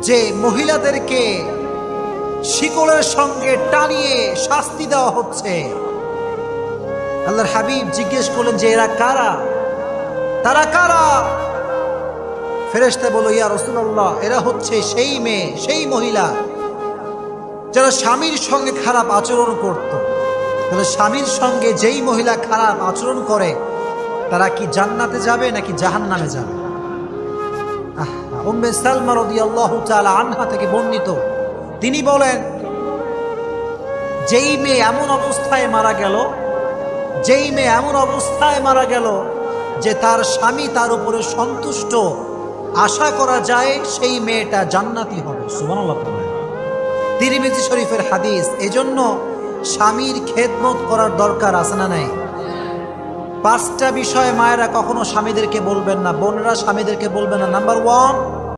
যে মহিলাদেরকে শিকড়ের সঙ্গে টানিয়ে শাস্তি দেওয়া হচ্ছে। আল্লাহর হাবিব জিজ্ঞেস করলেন যে এরা কারা? তারা কারা? ফেরেশতা বলো ইয়া রসুল্লাহ এরা হচ্ছে সেই মেয়ে সেই মহিলা যারা স্বামীর সঙ্গে খারাপ আচরণ করত। তাহলে স্বামীর সঙ্গে যেই মহিলা খারাপ আচরণ করে তারা কি জান্নাতে যাবে নাকি জাহান্নামে যাবে? আহ, উম্মে সালমা রাদিয়াল্লাহু তাআলা আনহা থেকে বর্ণিত। তিনি বলেন, যেই মেয়ে এমন অবস্থায় মারা গেল, যেই মেয়ে এমন অবস্থায় মারা গেল যে তার স্বামী তার উপরে সন্তুষ্ট, আশা করা যায় সেই মেয়েটা জান্নাতি হবে। সুবহানাল্লাহ পড়েন তিরমিজি শরীফের হাদিস, এজন্য স্বামীর খেদমত করার দরকার আছে না নাই? পাঁচটা বিষয়ে মায়েরা কখনো স্বামীদেরকে বলবেন না, বোনেরা স্বামীদেরকে বলবেন না। Number one